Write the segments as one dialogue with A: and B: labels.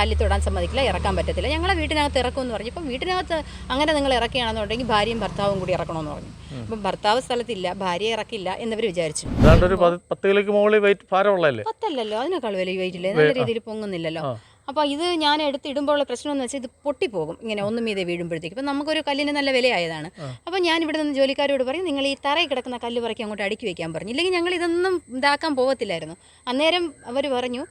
A: കല്ലിൽ തൊടാൻ സമ്മതിക്കില്ല ഇറക്കാൻ പറ്റത്തില്ല. ഞങ്ങളെ വീട്ടിനകത്ത് ഇറക്കുമെന്ന് പറഞ്ഞു. ഇപ്പം വീട്ടിനകത്ത് അങ്ങനെ നിങ്ങൾ ഇറക്കുകയാണെന്നുണ്ടെങ്കിൽ ഭാര്യയും ഭർത്താവും കൂടി ഇറക്കണമെന്ന് പറഞ്ഞു. അപ്പം ഭർത്താവ് സ്ഥലത്തില്ല ഭാര്യ ഇറക്കില്ല എന്നവർ വിചാരിച്ചു. പത്തല്ലല്ലോ അതിനേക്കാൾ വലിയ വെയിറ്റില്ലേ നല്ല രീതിയിൽ പൊങ്ങുന്നില്ലല്ലോ. അപ്പോൾ ഇത് ഞാൻ എടുത്ത് ഇടുമ്പോഴുള്ള പ്രശ്നം എന്ന് വെച്ചാൽ ഇത് പൊട്ടിപ്പോകും. ഇങ്ങനെ ഒന്നും മീതെ വീഴുമ്പോഴത്തേക്ക്. ഇപ്പം നമുക്കൊരു കല്ലിന് നല്ല വിലയായതാണ്. അപ്പോൾ ഞാൻ ഇവിടെ നിന്ന് ജോലിക്കാരോട് പറയും നിങ്ങൾ ഈ തറയിൽ കിടക്കുന്ന കല്ല് പറക്കി അങ്ങോട്ട് അടുക്കി വെക്കാൻ പറഞ്ഞു. ഇല്ലെങ്കിൽ ഞങ്ങൾ ഇതൊന്നും ഇതാക്കാൻ പോകത്തില്ലായിരുന്നു. അന്നേരം അവർ പറഞ്ഞു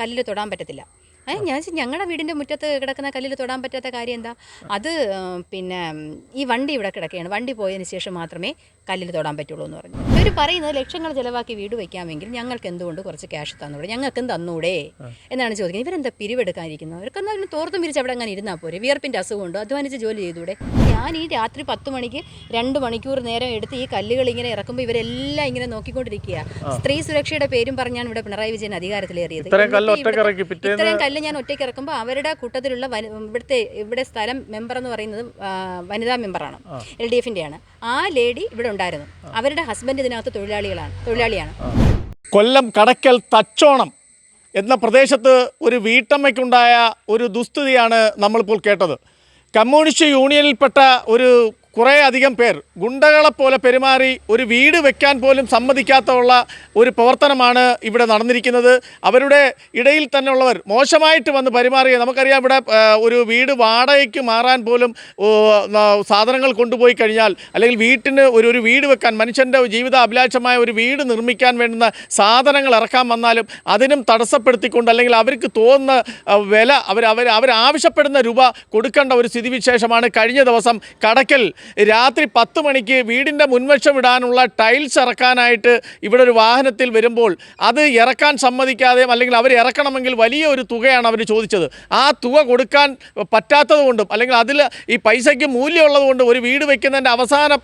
A: കല്ലിൽ തൊടാൻ പറ്റത്തില്ല. ഏ ഞാൻ ഞങ്ങളുടെ വീടിന്റെ മുറ്റത്ത് കിടക്കുന്ന കല്ലിൽ തൊടാൻ പറ്റാത്ത കാര്യം എന്താ? അത് പിന്നെ ഈ വണ്ടി ഇവിടെ കിടക്കുകയാണ് വണ്ടി പോയതിന് ശേഷം മാത്രമേ കല്ലിൽ തൊടാൻ പറ്റുള്ളൂ എന്ന് പറഞ്ഞു. ഇവർ പറയുന്നത് ലക്ഷങ്ങൾ ചിലവാക്കി വീട് വയ്ക്കാമെങ്കിൽ ഞങ്ങൾക്ക് എന്തുകൊണ്ട് കുറച്ച് ക്യാഷ് തന്നൂടെ? ഞങ്ങൾക്കും തന്നൂടെ? എന്നാണ് ചോദിക്കുന്നത്. ഇവരെന്താ പിരിവെടുക്കാനിരിക്കുന്നത്? അവർക്ക് അതിന് തോർത്തും പിരിച്ച് അവിടെ അങ്ങനെ ഇരുന്നാൽ പോരെ? വിയർപ്പിന്റെ അസുഖമുണ്ടോ അധ്വാനിച്ച് ജോലി ചെയ്തൂടെ? ഞാൻ ഈ രാത്രി പത്ത് മണിക്ക് രണ്ട് മണിക്കൂർ നേരം എടുത്ത് ഈ കല്ലുകൾ ഇങ്ങനെ ഇറക്കുമ്പോൾ ഇവരെല്ലാം ഇങ്ങനെ നോക്കിക്കൊണ്ടിരിക്കുക സ്ത്രീ സുരക്ഷയുടെ പേരും പറഞ്ഞാണ് ഇവിടെ പിണറായി വിജയൻ അധികാരത്തിലേറിയത്.
B: ഇത്രയും കല്ല്
A: കല്ല് ഞാൻ ഒറ്റയ്ക്ക് ഇറക്കുമ്പോൾ അവരുടെ കൂട്ടത്തിലുള്ള ഇവിടുത്തെ ഇവിടെ സ്ഥലം മെമ്പർ എന്ന് പറയുന്നത് വനിതാ മെമ്പറാണ് എൽ ഡി എഫിന്റെയാണ് ആ ലേഡി ഇവിടെ ഉണ്ടായിരുന്നു. അവരുടെ ഹസ്ബൻഡ് ഇതിനകത്ത് തൊഴിലാളികളാണ് തൊഴിലാളിയാണ്.
B: കൊല്ലം കടക്കൽ തച്ചോണം എന്ന പ്രദേശത്ത് ഒരു വീട്ടമ്മയ്ക്കുണ്ടായ ഒരു ദുസ്ഥിതിയാണ് നമ്മളിപ്പോൾ കേട്ടത്. കമ്മ്യൂണിസ്റ്റ് യൂണിയനിൽപ്പെട്ട ഒരു കുറേ അധികം പേർ ഗുണ്ടകളെപ്പോലെ പെരുമാറി ഒരു വീട് വെക്കാൻ പോലും സമ്മതിക്കാത്തുള്ള ഒരു പ്രവർത്തനമാണ് ഇവിടെ നടന്നിരിക്കുന്നത്. അവരുടെ ഇടയിൽ തന്നെ ഉള്ളവർ മോശമായിട്ട് വന്ന് പെരുമാറിയ നമുക്കറിയാം ഇവിടെ ഒരു വീട് വാടകയ്ക്ക് മാറാൻ പോലും സാധനങ്ങൾ കൊണ്ടുപോയി കഴിഞ്ഞാൽ അല്ലെങ്കിൽ വീട്ടിന് ഒരു ഒരു വീട് വെക്കാൻ മനുഷ്യന്റെ ജീവിത അഭിലാഷമായ ഒരു വീട് നിർമ്മിക്കാൻ വേണ്ടുന്ന സാധനങ്ങൾ ഇറക്കാൻ വന്നാലും അതിനും തടസ്സപ്പെടുത്തിക്കൊണ്ട് അല്ലെങ്കിൽ അവർക്ക് തോന്നുന്ന വില അവർ അവർ അവരാവശ്യപ്പെടുന്ന രൂപ കൊടുക്കേണ്ട ഒരു സ്ഥിതിവിശേഷമാണ് കഴിഞ്ഞ ദിവസം കടക്കൽ രാത്രി പത്ത് മണിക്ക് വീടിന്റെ മുൻവശം ഇടാനുള്ള ടൈൽസ് ഇറക്കാനായിട്ട് ഇവിടെ ഒരു വാഹനത്തിൽ വരുമ്പോൾ അത് ഇറക്കാൻ സമ്മതിക്കാതെ അല്ലെങ്കിൽ അവർ ഇറക്കണമെങ്കിൽ വലിയ ഒരു തുകയാണ് അവർ ചോദിച്ചത്. ആ തുക കൊടുക്കാൻ പറ്റാത്തതുകൊണ്ടും അല്ലെങ്കിൽ അതിൽ ഈ പൈസയ്ക്ക് മൂല്യമുള്ളത് കൊണ്ട് ഒരു വീട് വയ്ക്കുന്നതിന്റെ അവസാന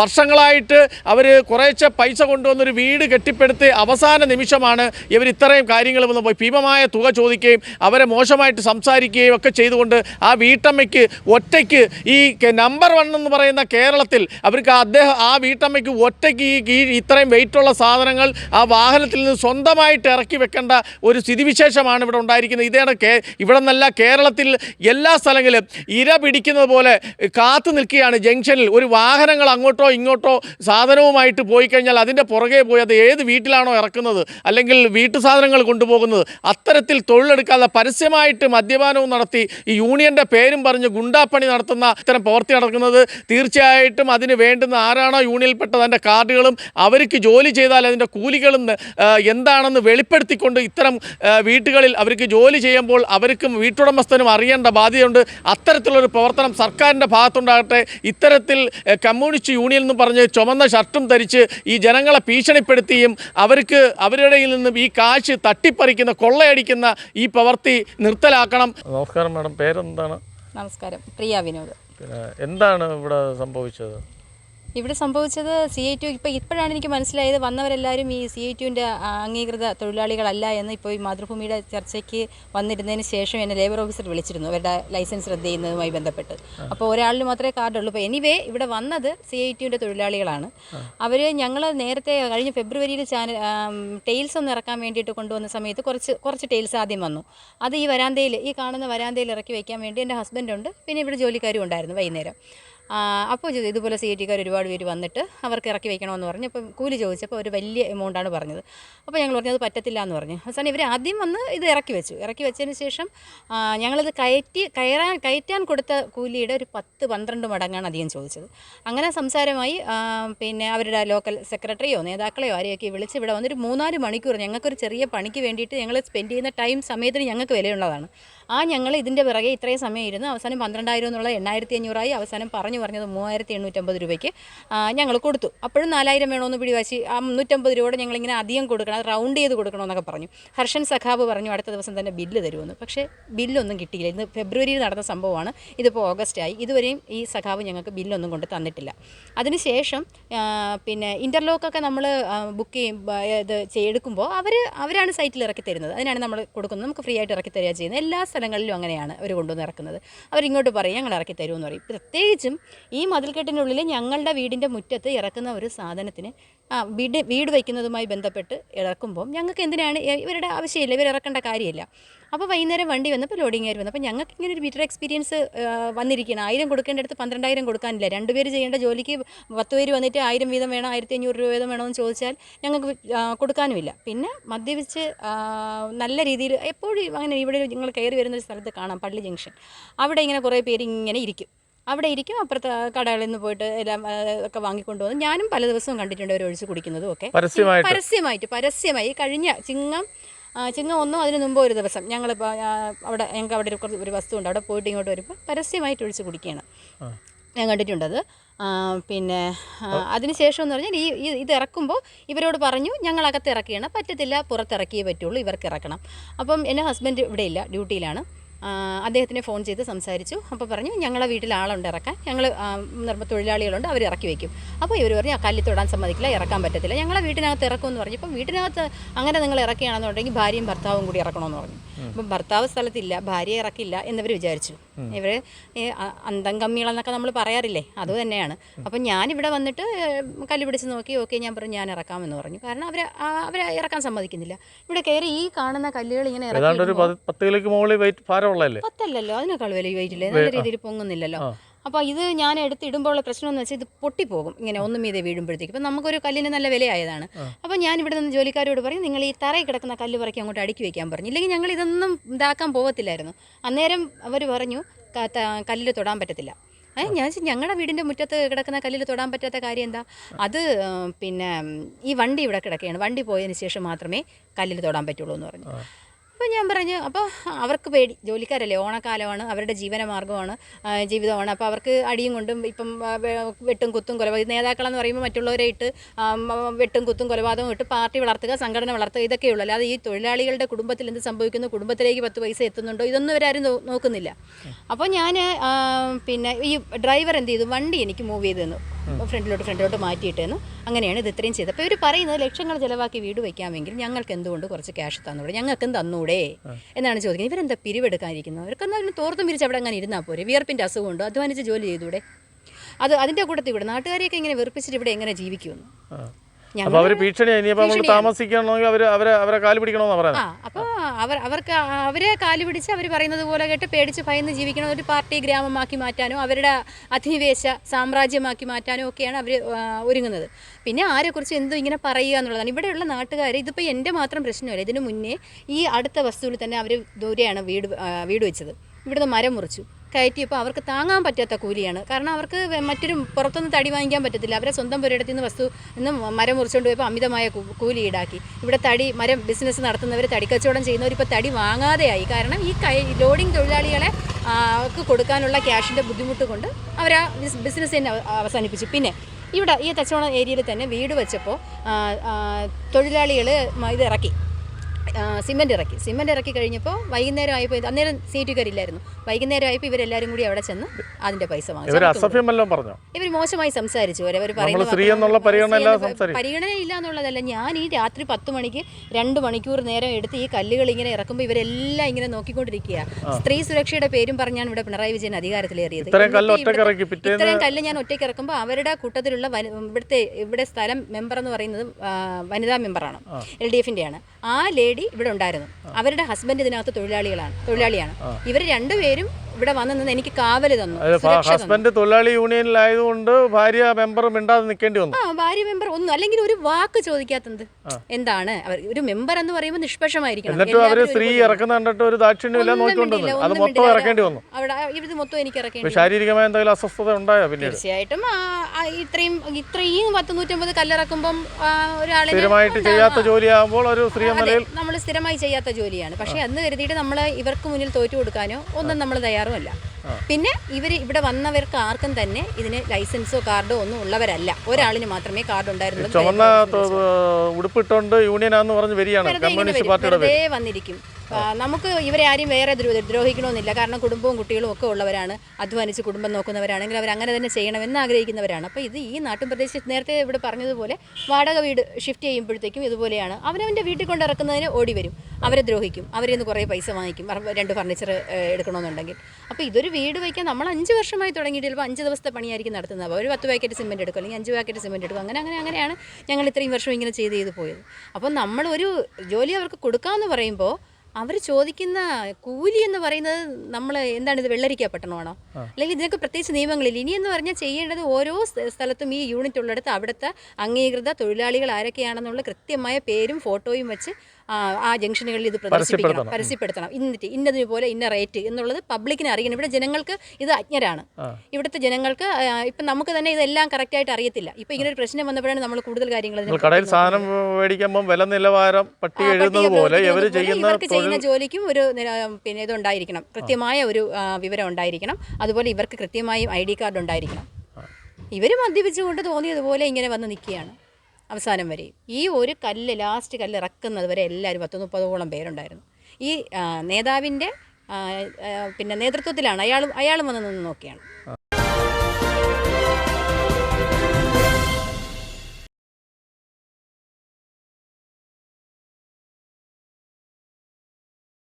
B: വർഷങ്ങളായിട്ട് അവർ കുറേശ്ശെ പൈസ കൊണ്ടുവന്നൊരു വീട് കെട്ടിപ്പടുത്ത് അവസാന നിമിഷമാണ് ഇവർ ഇത്രയും കാര്യങ്ങൾ വന്ന് പോയി. ഭീമമായ തുക ചോദിക്കുകയും അവരെ മോശമായിട്ട് സംസാരിക്കുകയും ഒക്കെ ചെയ്തുകൊണ്ട് ആ വീട്ടമ്മയ്ക്ക് ഒറ്റയ്ക്ക് ഈ നമ്പർ വൺ എന്ന് പറയുന്ന കേരളത്തിൽ അവർക്ക് അദ്ദേഹം ആ വീട്ടമ്മയ്ക്ക് ഒറ്റയ്ക്ക് ഈ ഇത്രയും വെയിറ്റുള്ള സാധനങ്ങൾ ആ വാഹനത്തിൽ നിന്ന് സ്വന്തമായിട്ട് ഇറക്കി വെക്കേണ്ട ഒരു സ്ഥിതിവിശേഷമാണ് ഇവിടെ ഉണ്ടായിരിക്കുന്നത്. ഇതേടെ കേ ഇവിടെ നിന്നല്ല കേരളത്തിൽ എല്ലാ സ്ഥലങ്ങളിലും ഇര പിടിക്കുന്നത് പോലെ കാത്തു നിൽക്കുകയാണ് ജംഗ്ഷനിൽ. ഒരു വാഹനങ്ങൾ അങ്ങോട്ടോ ഇങ്ങോട്ടോ സാധനവുമായിട്ട് പോയി കഴിഞ്ഞാൽ അതിന്റെ പുറകെ പോയി അത് ഏത് വീട്ടിലാണോ ഇറക്കുന്നത് അല്ലെങ്കിൽ വീട്ടു സാധനങ്ങൾ കൊണ്ടുപോകുന്നത് അത്തരത്തിൽ തൊഴിലെടുക്കാതെ പരസ്യമായിട്ട് മദ്യപാനവും നടത്തി ഈ യൂണിയന്റെ പേരും പറഞ്ഞ് ഗുണ്ടാപ്പണി നടത്തുന്ന ഇത്തരം പ്രവൃത്തി നടക്കുന്നത് തീർച്ചയായിട്ടും അതിന് വേണ്ടുന്ന ആരാണോ യൂണിയനിൽപ്പെട്ടത് അതിന്റെ കാർഡുകളും അവർക്ക് ജോലി ചെയ്താൽ അതിന്റെ കൂലികളും എന്താണെന്ന് വെളിപ്പെടുത്തിക്കൊണ്ട് ഇത്തരം വീട്ടുകളിൽ അവർക്ക് ജോലി ചെയ്യുമ്പോൾ അവർക്കും വീട്ടുടമസ്ഥനും അറിയേണ്ട ബാധ്യതയുണ്ട്. അത്തരത്തിലൊരു പ്രവർത്തനം സർക്കാരിന്റെ ഭാഗത്തുണ്ടാകട്ടെ. ഇത്തരത്തിൽ കമ്മ്യൂണിസ്റ്റ് യൂണിയൻ എന്ന് പറഞ്ഞ് ചുമന്ന ഷർട്ടും ധരിച്ച് ഈ ജനങ്ങളെ ഭീഷണിപ്പെടുത്തിയും അവർക്ക് അവരുടെ നിന്നും ഈ കാശ് തട്ടിപ്പറിക്കുന്ന കൊള്ളയടിക്കുന്ന ഈ പ്രവൃത്തി നിർത്തലാക്കണം. നമസ്കാരം മാഡം. പേരെന്താണ്?
A: നമസ്കാരം. പ്രിയ വിനോദ്.
B: പിന്നെ എന്താണ് ഇവിടെ സംഭവിച്ചത്?
A: ഇവിടെ സംഭവിച്ചത് സി ഐ ടു ഇപ്പോൾ ഇപ്പോഴാണ് എനിക്ക് മനസ്സിലായത് വന്നവരെല്ലാവരും ഈ സി ഐ ടുവിന്റെ അംഗീകൃത തൊഴിലാളികളല്ല എന്ന് ഇപ്പോൾ ഈ മാതൃഭൂമിയുടെ ചർച്ചയ്ക്ക് വന്നിരുന്നതിന് ശേഷം എന്നെ ലേബർ ഓഫീസർ വിളിച്ചിരുന്നു അവരുടെ ലൈസൻസ് റദ്ദ് ചെയ്യുന്നതുമായി ബന്ധപ്പെട്ട്. അപ്പോൾ ഒരാളിന് മാത്രമേ കാർഡുള്ളൂ. അപ്പോൾ എനിവേ ഇവിടെ വന്നത് സി ഐ ടുവിന്റെ തൊഴിലാളികളാണ്. അവർ ഞങ്ങൾ നേരത്തെ കഴിഞ്ഞ ഫെബ്രുവരിയിൽ ചാനൽ ടെയിൽസ് ഒന്ന് ഇറക്കാൻ വേണ്ടിയിട്ട് കൊണ്ടുവന്ന സമയത്ത് കുറച്ച് കുറച്ച് ടെയിൽസ് ആദ്യം വന്നു. അത് ഈ വരാന്തയിൽ ഈ കാണുന്ന വരാന്തയിൽ ഇറക്കി വയ്ക്കാൻ വേണ്ടി എന്റെ ഹസ്ബൻഡുണ്ട് പിന്നെ ഇവിടെ ജോലിക്കാരും ഉണ്ടായിരുന്നു വൈകുന്നേരം. അപ്പോൾ ഇത് ഇതുപോലെ സി ഐ ടിക്കാർ ഒരുപാട് പേര് വന്നിട്ട് അവർക്ക് ഇറക്കി വെക്കണമെന്ന് പറഞ്ഞു. അപ്പം കൂലി ചോദിച്ചപ്പോൾ ഒരു വലിയ എമൗണ്ടാണ് പറഞ്ഞത്. അപ്പോൾ ഞങ്ങൾ പറഞ്ഞു അത് പറ്റത്തില്ല എന്ന് പറഞ്ഞു. അവസാനം ഇവർ ആദ്യം വന്ന് ഇത് ഇറക്കി വെച്ചു. ഇറക്കി വെച്ചതിന് ശേഷം ഞങ്ങളിത് കയറ്റി കയറാൻ കയറ്റാൻ കൊടുത്ത കൂലിയുടെ ഒരു പത്ത് പന്ത്രണ്ട് മടങ്ങാണ് അധികം ചോദിച്ചത്. അങ്ങനെ സംസാരമായി പിന്നെ അവരുടെ ലോക്കൽ സെക്രട്ടറിയോ നേതാക്കളെയോ ആരെയൊക്കെ വിളിച്ച് ഇവിടെ വന്നൊരു മൂന്നാൽ മണിക്കൂർ ഞങ്ങൾക്കൊരു ചെറിയ പണിക്ക് വേണ്ടിയിട്ട് ഞങ്ങൾ സ്പെൻഡ് ചെയ്യുന്ന ടൈം സമയത്തിന് ഞങ്ങൾക്ക് വിലയുള്ളതാണ്. ആ ഞങ്ങൾ ഇതിന്റെ പിറകെ ഇത്രയും സമയം ഇരുന്ന് അവസാനം പന്ത്രണ്ടായിരം എന്നുള്ള എണ്ണായിരത്തി അഞ്ഞൂറായി അവസാനം പറഞ്ഞു പറഞ്ഞത് മൂവായിരത്തി എണ്ണൂറ്റമ്പത് രൂപയ്ക്ക് ഞങ്ങൾ കൊടുത്തു. അപ്പോഴും നാലായിരം വേണമെന്ന് പിടിവാശി ആ മുന്നൂറ്റമ്പത് രൂപയുടെ ഞങ്ങളിങ്ങനെ അധികം കൊടുക്കണം റൗണ്ട് ചെയ്ത് കൊടുക്കണമെന്നൊക്കെ പറഞ്ഞു. ഹർഷൻ സഖാബ് പറഞ്ഞു അടുത്ത ദിവസം തന്നെ ബില്ല് തരുമെന്ന്. പക്ഷേ ബില്ലൊന്നും കിട്ടിയില്ല. ഇന്ന് ഫെബ്രുവരിയിൽ നടന്ന സംഭവമാണ്. ഇതിപ്പോൾ ഓഗസ്റ്റായി. ഇതുവരെയും ഈ സഖാബ് ഞങ്ങൾക്ക് ബില്ലൊന്നും കൊണ്ട് തന്നിട്ടില്ല. അതിനുശേഷം പിന്നെ ഇന്റർലോക്കൊക്കെ നമ്മൾ ബുക്ക് ചെയ്യും ഇത് ചെയ്തെടുക്കുമ്പോൾ അവർ അവരാണ് സൈറ്റിൽ ഇറക്കി തരുന്നത്. അതിനാണ് നമ്മൾ കൊടുക്കുന്നത്. നമുക്ക് ഫ്രീ ആയിട്ട് ഇറക്കി തരിക ചെയ്യുന്നത്. എല്ലാ സ്ഥലങ്ങളിലും അങ്ങനെയാണ് അവർ കൊണ്ടുവന്ന് ഇറക്കുന്നത്. അവരിങ്ങോട്ട് പറയും ഞങ്ങൾ ഇറക്കി തരുമെന്ന് പറയും. പ്രത്യേകിച്ചും ഈ മതിൽക്കെട്ടിനുള്ളിൽ ഞങ്ങളുടെ വീടിന്റെ മുറ്റത്ത് ഇറക്കുന്ന ഒരു സാധനത്തിന് വീട് വീട് വയ്ക്കുന്നതുമായി ബന്ധപ്പെട്ട് ഇറക്കുമ്പോൾ ഞങ്ങൾക്ക് എന്തിനാണ് ഇവരുടെ ആവശ്യമില്ല ഇവർ ഇറക്കേണ്ട കാര്യമില്ല. അപ്പോൾ വൈകുന്നേരം വണ്ടി വന്നപ്പോൾ ലോഡിങ് ആയിരുന്നു. വന്നു അപ്പോൾ ഞങ്ങൾക്ക് ഇങ്ങനെ ഒരു ബിറ്റർ എക്സ്പീരിയൻസ് വന്നിരിക്കുന്നത് ആയിരം കൊടുക്കേണ്ട അടുത്ത് പന്ത്രണ്ടായിരം കൊടുക്കാനില്ല. രണ്ടുപേര് ചെയ്യേണ്ട ജോലിക്ക് പത്ത് പേര് വന്നിട്ട് ആയിരം വീതം വേണം ആയിരത്തി അഞ്ഞൂറ് രൂപ വീതം വേണമെന്ന് ചോദിച്ചാൽ ഞങ്ങൾക്ക് കൊടുക്കാനുമില്ല. പിന്നെ മദ്യപിച്ച് നല്ല രീതിയിൽ എപ്പോഴും അങ്ങനെ ഇവിടെ നിങ്ങൾ കയറി വരുന്ന ഒരു സ്ഥലത്ത് കാണാം പള്ളി ജംഗ്ഷൻ. അവിടെ ഇങ്ങനെ കുറേ പേര് ഇങ്ങനെ ഇരിക്കും. അവിടെ ഇരിക്കും അപ്പുറത്തെ കടകളിൽ നിന്ന് പോയിട്ട് എല്ലാം ഒക്കെ വാങ്ങിക്കൊണ്ട് വന്ന് ഞാനും പല ദിവസവും കണ്ടിട്ടുണ്ട് അവർ ഒഴിച്ച് കുടിക്കുന്നതും ഒക്കെ.
B: പരസ്യമായിട്ട്.
A: പരസ്യമായി. കഴിഞ്ഞ ചിങ്ങം ചിങ്ങം ഒന്നും അതിന് മുമ്പ് ഒരു ദിവസം ഞങ്ങളിപ്പോൾ അവിടെ ഞങ്ങൾക്ക് അവിടെ ഒരു കുറച്ച് ഒരു വസ്തു ഉണ്ട് അവിടെ പോയിട്ട് ഇങ്ങോട്ട് വരുമ്പോൾ പരസ്യമായിട്ട് ഒഴിച്ച് കുടിക്കുകയാണ്. ഞാൻ കണ്ടിട്ടുണ്ടത്. പിന്നെ അതിന് ശേഷം എന്ന് പറഞ്ഞാൽ ഈ ഇത് ഇറക്കുമ്പോൾ ഇവരോട് പറഞ്ഞു ഞങ്ങൾ അകത്ത് ഇറക്കുകയാണ് പറ്റത്തില്ല പുറത്തിറക്കിയേ പറ്റുള്ളൂ ഇവർക്ക് ഇറക്കണം. അപ്പം എന്റെ ഹസ്ബൻഡ് ഇവിടെ ഇല്ല ഡ്യൂട്ടിയിലാണ്. അദ്ദേഹത്തിനെ ഫോൺ ചെയ്ത് സംസാരിച്ചു. അപ്പോൾ പറഞ്ഞു ഞങ്ങളെ വീട്ടിൽ ആളുണ്ട് ഇറക്കാൻ. ഞങ്ങൾ നിർമ്മ തൊഴിലാളികളുണ്ട് അവർ ഇറക്കി വയ്ക്കും അപ്പോൾ ഇവർ പറഞ്ഞു ആ കല്ലിൽ തൊടാൻ സമ്മതിക്കില്ല ഇറക്കാൻ പറ്റത്തില്ല. ഞങ്ങളെ വീട്ടിനകത്ത് ഇറക്കുമെന്ന് പറഞ്ഞു. ഇപ്പം വീട്ടിനകത്ത് അങ്ങനെ നിങ്ങൾ ഇറക്കുകയാണെന്നുണ്ടെങ്കിൽ ഭാര്യയും ഭർത്താവും കൂടി ഇറക്കണമെന്ന് പറഞ്ഞു. അപ്പം ഭർത്താവ് സ്ഥലത്തില്ല ഭാര്യ ഇറക്കില്ല എന്നിവർ വിചാരിച്ചു. ഇവർ അന്തം കമ്മികളെന്നൊക്കെ നമ്മൾ പറയാറില്ലേ? അത് തന്നെയാണ്. അപ്പം ഞാനിവിടെ വന്നിട്ട് കല്ലുപിടിച്ച് കല്ല് പിടിച്ച് നോക്കി ഓക്കെ ഞാൻ പറഞ്ഞു ഞാൻ ഇറക്കാമെന്ന് പറഞ്ഞു. കാരണം അവർ അവർ ഇറക്കാൻ സമ്മതിക്കുന്നില്ല. ഇവിടെ കയറി ഈ കാണുന്ന കല്ലുകൾ ഇങ്ങനെ ഇറക്കി പത്തല്ലല്ലോ അതിനേക്കാൾ വില വെയിറ്റില്ലേ നല്ല രീതിയിൽ പൊങ്ങുന്നില്ലല്ലോ. അപ്പോൾ ഇത് ഞാൻ എടുത്ത് ഇടുമ്പോഴുള്ള പ്രശ്നം എന്ന് വെച്ചാൽ ഇത് പൊട്ടിപ്പോകും. ഇങ്ങനെ ഒന്നും മീതെ വീഴുമ്പോഴത്തേക്ക്. ഇപ്പം നമുക്കൊരു കല്ലിന് നല്ല വിലയായതാണ്. അപ്പോൾ ഞാൻ ഇവിടെ നിന്ന് ജോലിക്കാരോട് പറയും നിങ്ങൾ ഈ തറയിൽ കിടക്കുന്ന കല്ല് പറക്കി അങ്ങോട്ട് അടുക്കി വെക്കാൻ പറഞ്ഞു. ഇല്ലെങ്കിൽ ഞങ്ങൾ ഇതൊന്നും ഇതാക്കാൻ പോകത്തില്ലായിരുന്നു. അന്നേരം അവർ പറഞ്ഞു കല്ലിൽ തൊടാൻ പറ്റത്തില്ല. ഏ ഞാൻ ഞങ്ങളുടെ വീടിന്റെ മുറ്റത്ത് കിടക്കുന്ന കല്ലിൽ തൊടാൻ പറ്റാത്ത കാര്യം എന്താ? അത് പിന്നെ ഈ വണ്ടി ഇവിടെ കിടക്കുകയാണ്. വണ്ടി പോയതിന് ശേഷം മാത്രമേ കല്ലിൽ തൊടാൻ പറ്റുള്ളൂ എന്ന് പറഞ്ഞു. അപ്പോൾ ഞാൻ പറഞ്ഞു അപ്പോൾ അവർക്ക് പേടി. ജോലിക്കാരല്ലേ ഓണക്കാലമാണ് അവരുടെ ജീവനമാർഗമാണ് ജീവിതമാണ്. അപ്പോൾ അവർക്ക് അടിയും കൊണ്ടും ഇപ്പം വെട്ടും കുത്തും കൊലപാതകം നേതാക്കളെന്ന് പറയുമ്പോൾ മറ്റുള്ളവരെ ഇട്ട് വെട്ടും കുത്തും കൊലപാതകവും ഇട്ട് പാർട്ടി വളർത്തുക സംഘടന വളർത്തുക ഇതൊക്കെയുള്ളൂ അല്ലാതെ ഈ തൊഴിലാളികളുടെ കുടുംബത്തിൽ എന്ത് സംഭവിക്കുന്നു കുടുംബത്തിലേക്ക് പത്ത് പൈസ എത്തുന്നുണ്ടോ ഇതൊന്നും ഇവരാരും നോക്കുന്നില്ല. അപ്പോൾ ഞാൻ പിന്നെ ഈ ഡ്രൈവർ എന്ത് ചെയ്തു? വണ്ടി എനിക്ക് മൂവ് ചെയ്ത് തന്നു ഫ്രണ്ടിലോട്ട് ഫ്രണ്ടിലോട്ട് മാറ്റിയിട്ട് തന്നു അങ്ങനെയാണ് ഇത് ഇത്രയും ചെയ്തത്. അപ്പോൾ ഇവർ പറയുന്നത് ലക്ഷങ്ങൾ ചിലവാക്കി വീട് വയ്ക്കാമെങ്കിൽ ഞങ്ങൾക്ക് എന്തുകൊണ്ട് കുറച്ച് ക്യാഷ് തന്നൂടെ? ഞങ്ങൾക്കും തന്നൂടെ? എന്നാണ് ചോദിക്കുന്നത്. ഇവരെന്താ പിരിവെടുക്കാനിരിക്കുന്നത് അവർക്കൊന്നും അതിന് തോർത്തും പിരിച്ച് അവിടെ അങ്ങനെ ഇരുന്നാൽ പോരെ? വിയർപ്പിന്റെ അസുഖമുണ്ടോ? അധ്വാനിച്ച് ജോലി ചെയ്തൂടെ? അത് അതിന്റെ കൂട്ടത്തിൽ ഇവിടെ നാട്ടുകാരെയൊക്കെ ഇങ്ങനെ വെറുപ്പിച്ചിട്ട് ഇവിടെ എങ്ങനെ ജീവിക്കുമെന്ന്?
B: അപ്പൊ അവർ ഭീഷണി ഇനിയിപ്പോ നമ്മൾ. താമസിക്കണമെങ്കിൽ അവർ അവരെ അവരെ കാൽ പിടിക്കണമെന്നാ പറയുന്നത്.
A: അവർ അവർക്ക് അവരെ കാൽ പിടിച്ച് അവർ പറയുന്നത് പോലെ കേട്ട് പേടിച്ച് ഭയന്ന് ജീവിക്കണം ഒരു പാർട്ടി ഗ്രാമമാക്കി മാറ്റാനോ അവരുടെ അധിനിവേശ സാമ്രാജ്യമാക്കി മാറ്റാനോ ഒക്കെയാണ് അവർ ഒരുങ്ങുന്നത്. പിന്നെ ആരെക്കുറിച്ച് എന്തും ഇങ്ങനെ പറയുക എന്നുള്ളതാണ്. ഇവിടെയുള്ള നാട്ടുകാർ ഇതിപ്പോൾ എന്റെ മാത്രം പ്രശ്നമല്ല. ഇതിനു മുന്നേ ഈ അടുത്ത വസ്തുവിൽ തന്നെ അവർ ദൂരെയാണ് വീട് വീട് വെച്ചത്. ഇവിടുന്ന് മരം മുറിച്ചു. കയറ്റിയപ്പോൾ അവർക്ക് താങ്ങാൻ പറ്റാത്ത കൂലിയാണ്. കാരണം അവർക്ക് മറ്റൊരു പുറത്തുനിന്ന് തടി വാങ്ങിക്കാൻ പറ്റത്തില്ല. അവരെ സ്വന്തം പുരയിടത്തിൽ നിന്ന് വസ്തു നിന്ന് മരം മുറിച്ചുകൊണ്ട് പോയപ്പോൾ അമിതമായ കൂലി ഈടാക്കി. ഇവിടെ തടി മരം ബിസിനസ് നടത്തുന്നവർ തടിക്കച്ചവടം ചെയ്യുന്നവർ ഇപ്പോൾ തടി വാങ്ങാതെയായി. കാരണം ഈ കൈ ലോഡിംഗ് തൊഴിലാളികളെ കൊടുക്കാനുള്ള ക്യാഷിന്റെ ബുദ്ധിമുട്ട് കൊണ്ട് അവർ ആ ബിസിനസ് തന്നെ അവസാനിപ്പിച്ചു. പിന്നെ ഇവിടെ ഈ തച്ചോണം ഏരിയയിൽ തന്നെ വീട് വെച്ചപ്പോൾ തൊഴിലാളികൾ ഇത് ഇറക്കി. സിമെന്റ് ഇറക്കി സിമെന്റ് ഇറക്കി കഴിഞ്ഞപ്പോൾ വൈകുന്നേരം ആയപ്പോൾ അന്നേരം സീറ്റ് കയറിയില്ലായിരുന്നു വൈകുന്നേരം ആയപ്പോൾ ഇവരെല്ലാവരും കൂടി അവിടെ ചെന്ന് അതിന്റെ പൈസ വാങ്ങിച്ചു ഇവർ മോശമായി സംസാരിച്ചു. അവർ
B: പറയുന്നു
A: പറയുന്ന
B: സ്ത്രീ എന്നുള്ള പരിഗണന
A: ഇല്ല എന്നുള്ളതല്ല. ഞാൻ ഈ രാത്രി പത്ത് മണിക്ക് രണ്ട് മണിക്കൂർ നേരം എടുത്ത് ഈ കല്ലുകൾ ഇങ്ങനെ ഇറക്കുമ്പോൾ ഇവരെല്ലാം ഇങ്ങനെ നോക്കിക്കൊണ്ടിരിക്കുക സ്ത്രീ സുരക്ഷയുടെ പേരും പറഞ്ഞാണ് ഇവിടെ പിണറായി വിജയൻ അധികാരത്തിലേറിയത്
B: ഇത്രയും കല്ല്
A: ഞാൻ ഒറ്റയ്ക്ക് ഇറക്കുമ്പോൾ അവരുടെ കൂട്ടത്തിലുള്ള ഇവിടുത്തെ ഇവിടെ സ്ഥലം മെമ്പർ എന്ന് പറയുന്നത് വനിതാ മെമ്പറാണ്. എൽ ഡി എഫിന്റെ ആണ് ആ ലേഡി ഇവിടെ ഉണ്ടായിരുന്നു. അവരുടെ ഹസ്ബൻഡ് ഇതിനകത്ത് തൊഴിലാളികളാണ് തൊഴിലാളിയാണ്. ഇവർ രണ്ടുപേരും ഇവിടെ വന്നു നിന്ന് എനിക്ക് കാവൽ തന്നു
B: ഹസ്ബൻഡ് തൊഴിലാളി യൂണിയനിലായതുകൊണ്ട് ഭാര്യ മെമ്പർ മിണ്ടാതെ നിൽക്കേണ്ടി വന്നു.
A: ആ ഭാര്യ മെമ്പർ ഒന്നും അല്ലെങ്കിൽ ഒരു വാക്ക് ചോദിക്കാത്തത് എന്താണ്? ഒരു മെമ്പർ എന്ന് പറയുമ്പോൾ നിഷ്പക്ഷമായിരിക്കണം.
B: എന്നിട്ടും
A: അവർ
B: സ്ത്രീ ഇറക്കുന്ന കണ്ടിട്ട് ഒരു ദാക്ഷിണ്യമില്ല
A: ഇല്ല
B: നോക്കിക്കൊണ്ടു
A: മിണ്ടിയില്ല,
B: അത് മൊത്തം ഇറക്കേണ്ടി വന്നു.
A: അവിടെ ഇത് മൊത്തം എനിക്ക് ഇറക്കേണ്ടി.
B: ശാരീരികമായ എന്തെങ്കിലും അസ്വസ്ഥത ഉണ്ടായോ പിന്നെ
A: തീർച്ചയായിട്ടും ഇത്രയും ഇത്രയും പത്ത് നൂറ്റമ്പത് കല്ലിറക്കുമ്പം ഒരാളെ
B: സ്ഥിരമായിട്ട് ചെയ്യാത്ത ജോലി ആകുമ്പോൾ ഒരു സ്ത്രീ നിലയിൽ
A: നമ്മൾ സ്ഥിരമായി ചെയ്യാത്ത ജോലിയാണ്. പക്ഷേ അന്ന് കരുതിയിട്ട് നമ്മൾ ഇവർക്ക് മുന്നിൽ തോറ്റു കൊടുക്കാനോ ഒന്നും നമ്മൾ തയ്യാറുമല്ല പിന്നെ ഇവർ ഇവിടെ വന്നവർക്ക് ആർക്കും തന്നെ ഇതിന് ലൈസൻസോ കാർഡോ ഒന്നും ഉള്ളവരല്ല. ഒരാളിന് മാത്രമേ കാർഡ് ഉണ്ടായിരുന്നുള്ളൂ.
B: ചുവന്ന ത- ഉടുപ്പിട്ടുകൊണ്ട് യൂണിയനാന്ന് പറഞ്ഞ് വരികയാണ്. കമ്മ്യൂണിസ്റ്റ്. പാർട്ടിയുടെ
A: വന്നിരിക്കും. നമുക്ക് ഇവരെ ആരും വേറെ ദ്രോ- ദ്രോഹിക്കണമെന്നില്ല. കാരണം കുടുംബവും കുട്ടികളും ഒക്കെ ഉള്ളവരാണ്. അധ്വാനിച്ച് കുടുംബം നോക്കുന്നവരാണെങ്കിൽ അവർ അങ്ങനെ തന്നെ ചെയ്യണമെന്ന് ആഗ്രഹിക്കുന്നവരാണ്. അപ്പോൾ ഇത് ഈ നാട്ടും പ്രദേശത്ത് നേരത്തെ ഇവിടെ പറഞ്ഞതുപോലെ വാടക വീട് ഷിഫ്റ്റ് ചെയ്യുമ്പോഴത്തേക്കും ഇതുപോലെയാണ്. അവനവന്റെ വീട്ടിൽ കൊണ്ട് ഇറക്കുന്നതിന് ഓടി വരും. അവരെ ദ്രോഹിക്കും. അവരിൽ നിന്ന് കുറേ പൈസ വാങ്ങിക്കും. രണ്ട് ഫർണിച്ചർ എടുക്കണമെന്നുണ്ടെങ്കിൽ. അപ്പോൾ ഇതൊരു വീട് വയ്ക്കാൻ നമ്മൾ അഞ്ച് വർഷമായി തുടങ്ങിയിട്ട് ചിലപ്പോൾ അഞ്ച് ദിവസത്തെ പണിയായിരിക്കും നടത്തുന്നത്. അപ്പോൾ ഒരു പത്ത് പാക്കറ്റ് സിമെന്റ് എടുക്കും. അല്ലെങ്കിൽ അഞ്ച് പാക്കറ്റ് സിമെന്റ് എടുക്കും. അങ്ങനെ അങ്ങനെ അങ്ങനെയാണ് ഞങ്ങൾ ഇത്രയും വർഷം ഇങ്ങനെ ചെയ്ത് ചെയ്ത് പോയത്. അപ്പോൾ നമ്മൾ ഒരു ജോലി അവർക്ക് കൊടുക്കാമെന്ന് പറയുമ്പോൾ അവർ ചോദിക്കുന്ന കൂലി എന്ന് പറയുന്നത് നമ്മൾ എന്താണ് ഇത് വെള്ളരിക്ക പട്ടണമാണോ? അല്ലെങ്കിൽ ഇതിനൊക്കെ പ്രത്യേകിച്ച് നിയമങ്ങളില്ല. ഇനിയെന്ന് പറഞ്ഞാൽ ചെയ്യേണ്ടത് ഓരോ സ്ഥലത്തും ഈ യൂണിറ്റ് ഉള്ളിടത്ത് അവിടുത്തെ അംഗീകൃത തൊഴിലാളികൾ ആരൊക്കെയാണെന്നുള്ള കൃത്യമായ പേരും ഫോട്ടോയും വെച്ച് ആ, ജംഗ്ഷനുകളിൽ ഇത് പ്രദർശിപ്പിക്കണം
B: പരസ്യപ്പെടുത്തണം.
A: ഇന്നിട്ട് ഇന്നതിന് പോലെ ഇന്ന റേറ്റ് എന്നുള്ളത് പബ്ലിക്കിന് അറിയണം. ഇവിടെ ജനങ്ങൾക്ക് ഇത് അജ്ഞരാണ്. ഇവിടുത്തെ ജനങ്ങൾക്ക് ഇപ്പൊ നമുക്ക് തന്നെ ഇതെല്ലാം കറക്റ്റായിട്ട് അറിയത്തില്ല. ഇപ്പം ഇങ്ങനെ ഒരു പ്രശ്നം വന്നപ്പോഴാണ് നമ്മൾ കൂടുതൽ കാര്യങ്ങൾ
B: കടയിൽ സാധനം മേടിക്കുമ്പോൾ വില നിലവാരം പട്ടി
A: ആ,
B: എഴുതുന്നത് പോലെ ഇവർ ചെയ്യുന്ന
A: ജോലിക്കും ഒരു പിന്നെ ഇതുണ്ടായിരിക്കണം. കൃത്യമായ ഒരു വിവരം ഉണ്ടായിരിക്കണം. അതുപോലെ ഇവർക്ക് കൃത്യമായും ഐ ഡി കാർഡ് ഉണ്ടായിരിക്കണം. ഇവർ മദ്യപിച്ചുകൊണ്ട് തോന്നിയതുപോലെ ഇങ്ങനെ വന്ന് നിൽക്കുകയാണ്. അവസാനം വരെയും ഈ ഒരു കല്ല് ലാസ്റ്റ് കല്ല് ഇറക്കുന്നത് വരെ എല്ലാവരും പത്ത് മുപ്പതോളം പേരുണ്ടായിരുന്നു. ഈ നേതാവിന്റെ പിന്നെ നേതൃത്വത്തിലാണ് അയാൾ അയാളും വന്ന് നിന്ന് നോക്കിയാണ്.